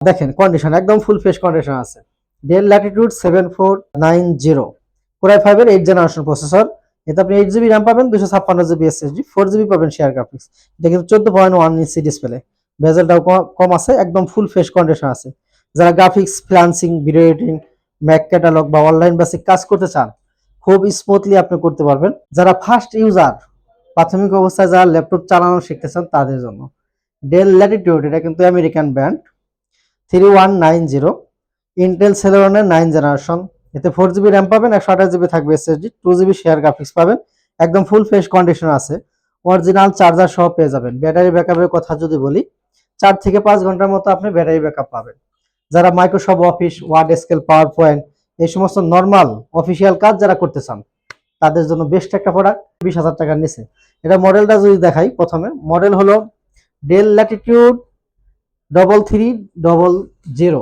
দেখেন কন্ডিশন একদম full fresh condition আছে। Dell Latitude seven four nine zero core i ফাইভের এইট জেনারেশন প্রসেসর এতে আপনি এইট জিবি র্যাম পাবেন দুশো ছাপ্পান্ন জিবি এসএসডি ফোর জিবি পাবেন শেয়ার গ্রাফিক্স এটা কিন্তু চোদ্দ পয়েন্ট ওয়ান ইঞ্চি ডিসপ্লে ভেজেলটাও কম আছে, একদম ফুল ফ্রেশ কন্ডিশন আছে। যারা graphics freelancing video editing Mac catalogue বা অনলাইন বেসিক কাজ করতে চান, খুব স্মুথলি আপনি করতে পারবেন। যারা ফার্স্ট ইউজার প্রাথমিক অবস্থায় যারা ল্যাপটপ চালানো শিখতে চান, তাদের জন্য। ডেল ল্যাটিটিউড এটা কিন্তু American brand three one nine zero Intel সেলেরনের nine generation এতে ফোর জিবি র্যাম পাবেন, একশো আঠাশ জিবি থাকবে SSD two GB share graphics পাবেন। একদম ফুল ফ্রেশ কন্ডিশন আছে। অরিজিনাল চার্জার সহ পেয়ে যাবেন। ব্যাটারি ব্যাকআপের কথা যদি বলি, চার থেকে পাঁচ ঘণ্টার মতো আপনি ব্যাটারি ব্যাকআপ পাবেন। যারা মাইক্রোসফট অফিস ওয়ার্ড স্কেল পাওয়ার পয়েন্ট এই সমস্ত নর্মাল অফিসিয়াল কাজ যারা করতে চান, তাদের জন্য বেস্ট একটা প্রোডাক্ট বিশ হাজার টাকার নিচে। এটা মডেলটা যদি দেখাই প্রথমে মডেল হলো Dell Latitude double three double zero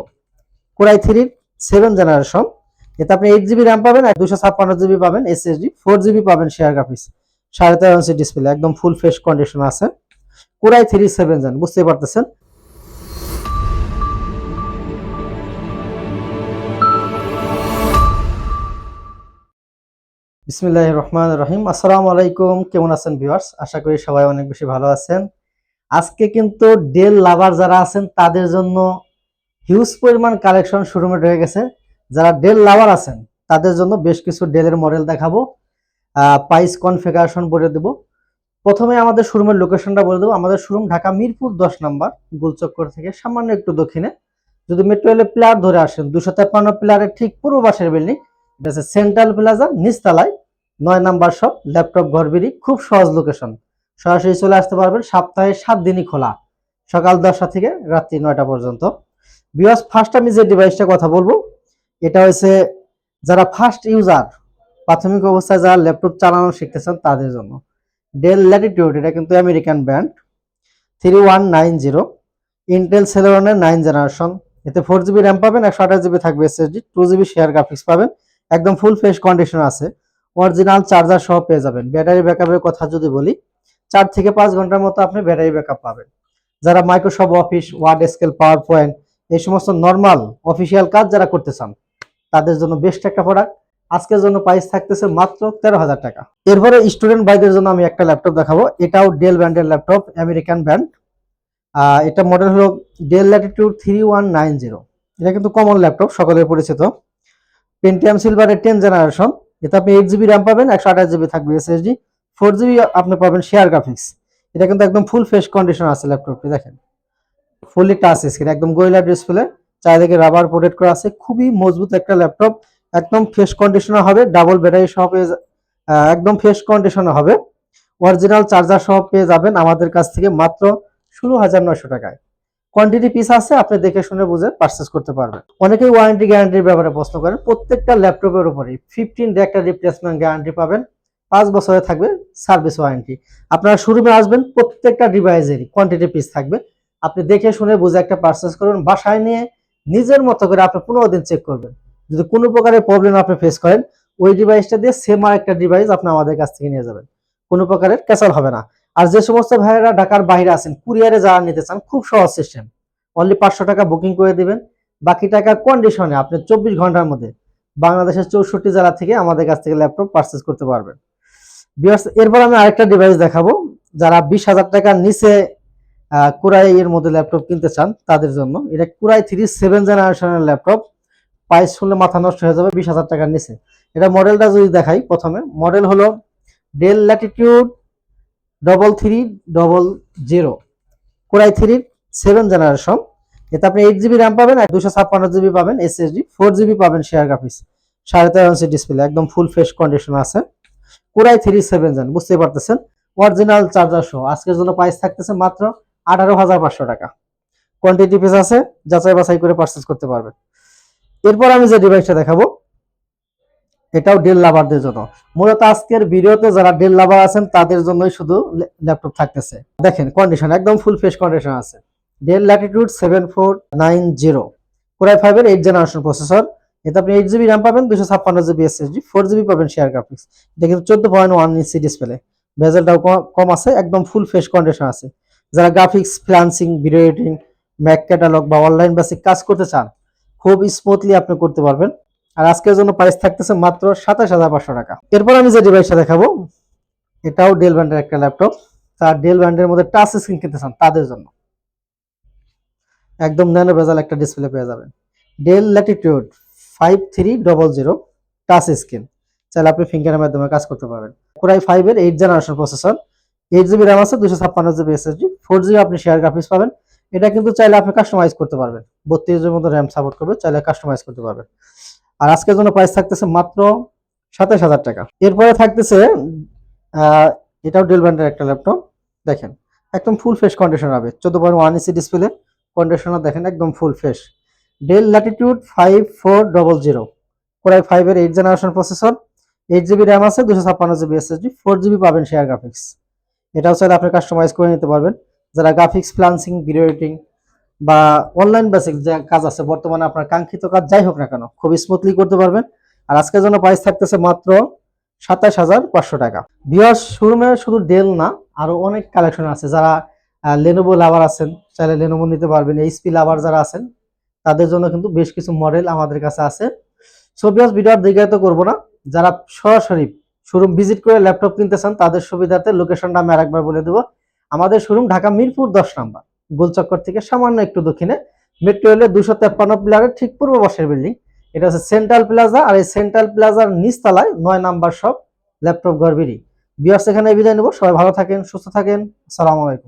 core i থ্রির সেভেন জেনারেশন এতে আপনি এইট জিবি র্যাম পাবেন আর দুশো ছাপ্পান্ন জিবি পাবেন এসএসডি ফোর জিবি পাবেন শেয়ার গ্রাফিক্স সাড়ে তেরো ইঞ্চি ডিসপ্লে একদম ফুল ফ্রেশ কন্ডিশন আছে। Core i three seven gen বুঝতেই পারতেছেন? বিসমিল্লাহ রহমান রহিম। আসসালামু আলাইকুম, কেমন আছেন ভিউয়ার্স আশা করি সবাই অনেক বেশি ভালো আছেন। আজকে কিন্তু ডেল লাভার যারা আছেন, তাদের জন্য হিউজ পরিমাণ কালেকশন শোরুমে হয়ে গেছে। যারা ডেল লাভার আছেন, তাদের জন্য বেশ কিছু ডেলের মডেল দেখাবো। প্রাইস কনফিগারেশন বলে দেবো। প্রথমে আমাদের শোরুমের লোকেশনটা বলে দেবো। আমাদের শোরুম ঢাকা মিরপুর দশ নম্বর, গুলচক্কর থেকে সামান্য একটু দক্ষিণে। যদি মেট্রো রেলের প্লেয়ার ধরে আসেন, দুশো তেপ্পান্ন প্লেয়ারের ঠিক পূর্ব পাশের বিল্ডিং সেন্ট্রাল প্লাজা নিচতলায়, নয় নাম্বার শপ ল্যাপটপ ঘরবিড়ি, খুব সহজ লোকেশন সরাসরি চলে আসতে পারবেন, সপ্তাহে সাত দিনই খোলা। সকাল দশটা থেকে রাত্রি নয়টা পর্যন্ত। বিকজ ফার্স্ট আমি যে ডিভাইসটা কথা বলব, এটা হচ্ছে যারা ফার্স্ট ইউজার প্রাথমিক অবস্থায় যারা ল্যাপটপ চালানো শিখতেছেন তাদের জন্য। ডেল ল্যাটিটিউড এটা কিন্তু American brand three one nine zero Intel সেলেরনের nine generation এতে ফোর জিবি র্যাম পাবেন, একশো আঠাশ জিবি থাকবে SSD two GB share graphics পাবেন। একদম ফুল ফ্রেশ কন্ডিশন আছে। অরিজিনাল চার্জার সহ পেয়ে যাবেন। ব্যাটারি ব্যাকআপের কথা যদি বলি চার থেকে পাঁচ ঘণ্টার মতো আপনি ব্যাটারি ব্যাকআপ পাবেন। যারা মাইক্রোসফট অফিস ওয়ার্ড স্কেল পাওয়ার পয়েন্ট এই সমস্ত নর্মাল অফিসিয়াল কাজ যারা করতে চান, তাদের জন্য বেস্ট একটা প্রোডাক্ট আজকের জন্য প্রাইস থাকতেছে মাত্র তেরো হাজার টাকা। এরপরে স্টুডেন্ট ভাইদের জন্য আমি একটা ল্যাপটপ দেখাবো। এটাও ডেল ব্র্যান্ডের ল্যাপটপ আমেরিকান ব্র্যান্ড এটা মডেল হলো Dell Latitude three one nine zero এটা কিন্তু কমন ল্যাপটপ সকলের পরিচিত। পেন্টিয়াম সিলভারের টেন জেনারেশন এতে আপনি এইট জিবি র্যাম পাবেন, একশো আঠাশ জিবি থাকবে এসএসডি ফোর জিবি আপনি পাবেন শেয়ার গ্রাফিক্স। এটা কিন্তু একদম ফুল ফ্রেশ কন্ডিশন আছে ল্যাপটপটি দেখেন। ফুললি টাচ স্ক্রিন একদম গোয়েলা ডিসপ্লে চারিদিকে রাবার প্রোটেক্ট করা আছে, খুবই মজবুত একটা ল্যাপটপ একদম ফ্রেশ কন্ডিশনে হবে ডাবল ব্যাটারি সহ পেয়ে একদম ফ্রেশ কন্ডিশনে হবে। অরিজিনাল চার্জার সহ পেয়ে যাবেন আমাদের কাছ থেকে মাত্র ষোলো হাজার নয়শো টাকায়। কোয়ান্টিটি পিস আছে, আপনি দেখে শুনে বুঝে পারচেস করতে পারবেন। অনেকেই ওয়ারেন্টি গ্যারান্টির ব্যাপারে প্রশ্ন করেন, প্রত্যেকটা ল্যাপটপের উপরে ফিফটিন ডে একটা রিপ্লেসমেন্ট গ্যারান্টি পাবেন। পাঁচ বছরে থাকবে সার্ভিস ওয়ারেন্টি আপনারা শোরুমে আসবেন, প্রত্যেকটা ডিভাইসেরই কোয়ান্টিটি পিস থাকবে। আপনি দেখে শুনে বুঝে একটা পারচেস করুন, বাসায় নিয়ে নিজের মতো করে আপনি পনেরো দিন চেক করবেন। যদি কোনো প্রকারের প্রবলেম আপনি ফেস করেন, ওই ডিভাইসটা দিয়ে সেম আর একটা ডিভাইস আপনি আমাদের কাছ থেকে নিয়ে যাবেন। কোনো প্রকারের ক্যাসাল হবে না। আর যে সমস্ত ভাইয়েরা ঢাকার বাইরে আছেন কুরিয়ারে যারা নিতে চান, খুব সহজ সিস্টেম অনলি পাঁচশো টাকা বুকিং করে দিবেন। বাকি টাকা কন্ডিশনে আপনি চব্বিশ ঘণ্টার মধ্যে বাংলাদেশের চৌষট্টি জেলা থেকে আমাদের কাছ থেকে ল্যাপটপ পারচেস করতে পারবেন। এরপর আমি আরেকটা ডিভাইস দেখাবো। যারা বিশ হাজার টাকার নিচে কুরাই এর মধ্যে ল্যাপটপ কিনতে চান, তাদের জন্য। এটা কুরাই থ্রি সেভেন জেনারেশনের ল্যাপটপ প্রাইস শুনলে মাথা নষ্ট হয়ে যাবে বিশ হাজার টাকার নিচে। এটা মডেলটা যদি দেখাই প্রথমে মডেল হলো Dell Latitude double three double zero core i থ্রির সেভেন জেনারেশন এতে আপনি এইট জিবি র্যাম পাবেন, আর দুশো ছাপ্পান্ন জিবি পাবেন এসএসডি ফোর জিবি পাবেন শেয়ার গ্রাফিক্স সাড়ে তেরো ইঞ্চি ডিসপ্লে একদম ফুল ফ্রেশ কন্ডিশন আছে। Core i three seven gen, বুঝতেই পারতেছেন? অরিজিনাল চার্জার সহ। আজকের জন্য প্রাইস থাকতেছে মাত্র আঠারো হাজার পাঁচশো টাকা। কোয়ান্টিটি পিস আছে, যাচাই বাছাই করে পারচেস করতে পারবেন। এরপর আমি যে ডিভাইসটা দেখাবো, এটাও ডেল লাভারদের জন্য। মূলত আজকের ভিডিওতে যারা ডেল লাভার আছেন, তাদের জন্যই শুধু ল্যাপটপ থাকতেছে। দেখেন কন্ডিশন একদম ফুল ফেস কন্ডিশন আছে। Dell Latitude seven four nine zero core i ফাইভের এইট জেনারেশন প্রসেসর এতে আপনি এইট জিবি র্যাম পাবেন দুশো ছাপ্পান্ন জিবি এসএসডি ফোর জিবি পাবেন শেয়ার গ্রাফিক্স এটা কিন্তু চোদ্দ পয়েন্ট ওয়ান ইঞ্চি ডিসপ্লে ভেজেলটাও কম আছে, একদম ফুল ফ্রেশ কন্ডিশন আছে। যারা graphics freelancing video editing Mac catalogue বা অনলাইন বেসিক কাজ করতে চান, খুব স্মুথলি আপনি করতে পারবেন। আর আজকের জন্য প্রাইস থাকতেছে মাত্র সাতাশ হাজার পাঁচশো টাকা। এরপর আমি যে ডিভাইসটা দেখাবো, এটাও ডেল ব্র্যান্ডের একটা ল্যাপটপ তার ডেল ব্র্যান্ডের মধ্যে টাচ স্ক্রিন কিনতে চান তাদের জন্য। একদম ন্যানো বেজাল একটা ডিসপ্লে পেয়ে যাবেন। Dell Latitude five three double zero touch screen চাইলে আপনি ফিঙ্গারের মাধ্যমে কাজ করতে পারবেন। কোরাই ফাইভ এর eight generation processor eight GB RAM আছে দুশো ছাপ্পান্ন জিবি এসএসডি ফোর জিবি আপনি শেয়ার গ্রাফিক্স পাবেন। এটা কিন্তু চাইলে আপনি কাস্টমাইজ করতে পারবেন। বত্রিশের মতো র্যাম সাপোর্ট করবে, চাইলে কাস্টমাইজ করতে পারবেন। আর আজকের জন্য প্রাইস থাকতেছে মাত্র সাতাশ হাজার টাকা। এরপরে থাকতেছে এটাও ডেল ব্র্যান্ডের একটা ল্যাপটপ দেখেন, একদম ফুল ফেস কন্ডিশন হবে। চোদ্দ পয়েন্ট ওয়ান ইসি ডিসপ্লে কন্ডিশনার দেখেন, একদম full fresh Dell Latitude five four double zero core i ফাইভের eight generation processor eight GB RAM আছে, দুশো ছাপ্পান্ন জিবি এসএসডি ফোর জিবি পাবেন শেয়ার গ্রাফিক্স এটাও চাইলে আপনি কাস্টমাইজ করে নিতে পারবেন। যারা গ্রাফিক্স প্লান্সিং ভিডিও এডিটিং বা অনলাইন বেসিক যে কাজ আছে, বর্তমানে আপনার কাঙ্ক্ষিত কাজ যাই হোক না কেন খুব স্মুথলি করতে পারবেন। আর আজকের জন্য প্রাইস থাকতেছে মাত্র সাতাশ হাজার পাঁচশো টাকা। বিয়াস শোরুমে শুধু ডেল না, আরও অনেক কালেকশন আছে। যারা লেনোভো লাভার আছেন, চাইলে লেনোভো নিতে পারবেন। এইচপি লাভার যারা আছেন তাদের জন্য কিন্তু বেশ কিছু মডেল আমাদের কাছে আছে। সো বিয়াস ভিডিও দীর্ঘায়িত করব না। যারা সরাসরি শোরুম ভিজিট করে ল্যাপটপ কিনতে চান, তাদের সুবিধার্থে লোকেশনটা আমি আরেকবার বলে দেবো। আমাদের শোরুম ঢাকা মিরপুর দশ নাম্বার, গোলচক্কর থেকে সামান্য একটু দক্ষিণে। মেট্রো রেলের দুশো তেপ্পান্ন প্লারের ঠিক পূর্ব পাশের বিল্ডিং এটা হচ্ছে সেন্ট্রাল প্লাজা আর এই সেন্ট্রাল প্লাজার নিচতলায় নয় নাম্বার সব ল্যাপটপ গড়বিড়ি বিয়ার্স এখানে বিদায় নেব। সবাই ভালো থাকেন, সুস্থ থাকেন। আসসালামু আলাইকুম।